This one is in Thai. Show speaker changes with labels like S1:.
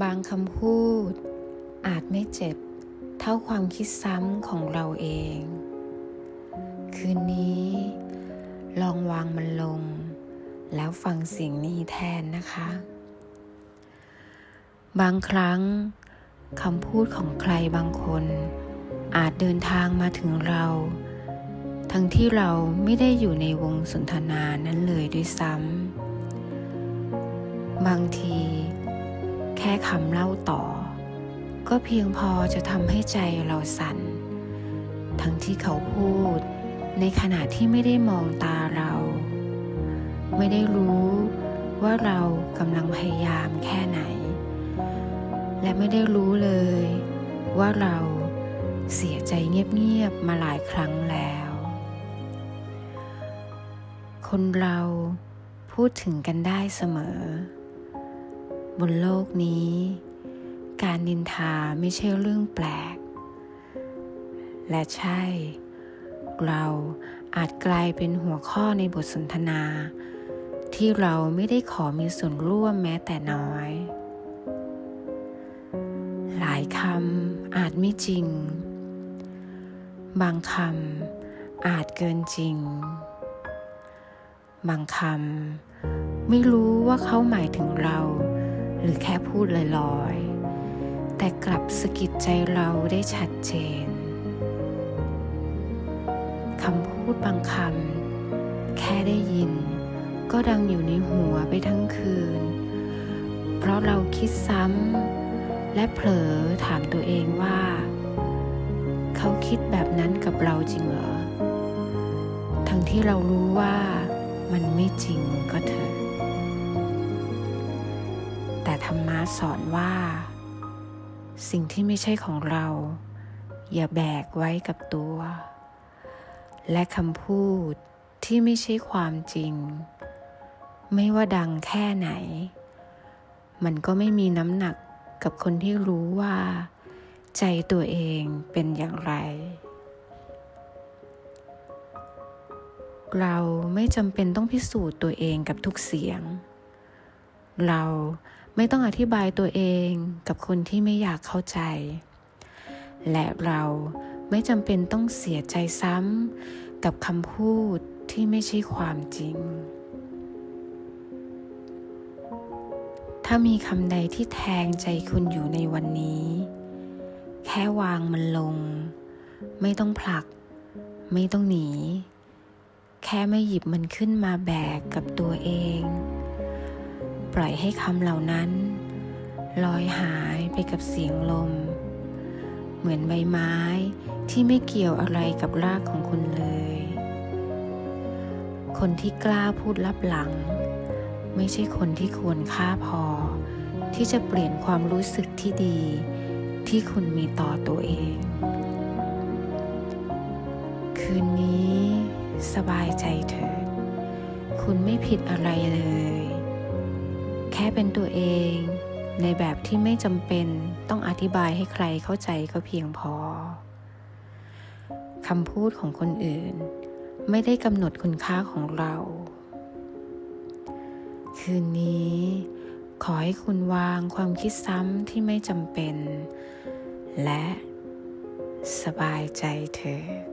S1: บางคำพูด อาจไม่เจ็บ เท่าความคิดซ้ำของเราเอง คืนนี้ ลองวางมันลง แล้วฟังเสียงนี้แทนนะคะ บางครั้งคำพูดของใครบางคน อาจเดินทางมาถึงเรา ทั้งที่เราไม่ได้อยู่ในวงสนทนานั้นเลยด้วยซ้ำบางที แค่คำเล่าต่อ ก็เพียงพอจะทำให้ใจเราสั่น ทั้งที่เขาพูดในขณะที่ไม่ได้มองตาเรา ไม่ได้รู้ว่าเรากำลังพยายามแค่ไหน และไม่ได้รู้เลย ว่าเราเสียใจเงียบๆมาหลายครั้งแล้ว คนเราพูดถึงกันได้เสมอ บนโลกนี้ การนินทาไม่ใช่เรื่องแปลก และใช่ เราอาจกลายเป็นหัวข้อในบทสนทนา ที่เราไม่ได้ขอมีส่วนร่วมแม้แต่น้อย หลายคำอาจไม่จริง บางคำอาจเกินจริง บางคำไม่รู้ว่าเขาหมายถึงเรา หรือแค่พูดลอยๆ แต่กลับสะกิดใจเราได้ชัดเจนคำพูดบางคำแค่ได้ยิน ก็ดังอยู่ในหัวไปทั้งคืน เพราะเราคิดซ้ำและเผลอถามตัวเองว่า เขาคิดแบบนั้นกับเราจริงเหรอ ทั้งที่เรารู้ว่ามันไม่จริงก็เถอะ ธรรมะสอนว่า สิ่งที่ไม่ใช่ของเรา อย่าแบกไว้กับตัว และคำพูดที่ไม่ใช่ความจริง ไม่ว่าดังแค่ไหน มันก็ไม่มีน้ำหนักกับคนที่รู้ว่า ใจตัวเองเป็นอย่างไร เราไม่จำเป็นต้องพิสูจน์ตัวเองกับทุกเสียง เรา ไม่ต้องอธิบายตัวเองกับคนที่ไม่อยากเข้าใจ และเราไม่จำเป็นต้องเสียใจซ้ำกับคำพูดที่ไม่ใช่ความจริง ถ้ามีคำใดที่แทงใจคุณอยู่ในวันนี้ แค่วางมันลง ไม่ต้องผลัก ไม่ต้องหนี แค่ไม่หยิบมันขึ้นมาแบกกับตัวเอง ปล่อยให้คำเหล่านั้น ลอยหายไปกับเสียงลม เหมือนใบไม้ที่ไม่เกี่ยวอะไรกับรากของคุณเลย คนที่กล้าพูดลับหลัง ไม่ใช่คนที่ควรค่าพอ ที่จะเปลี่ยนความรู้สึกที่ดี ที่คุณมีต่อตัวเอง คืนนี้สบายใจเถิด คุณไม่ผิดอะไรเลย แค่เป็นตัวเอง ในแบบที่ไม่จำเป็นต้องอธิบายให้ใครเข้าใจก็เพียงพอคำพูดของคนอื่น ไม่ได้กำหนดคุณค่าของเรา คืนนี้ ขอให้คุณวางความคิดซ้ำที่ไม่จำเป็น และสบายใจเถิด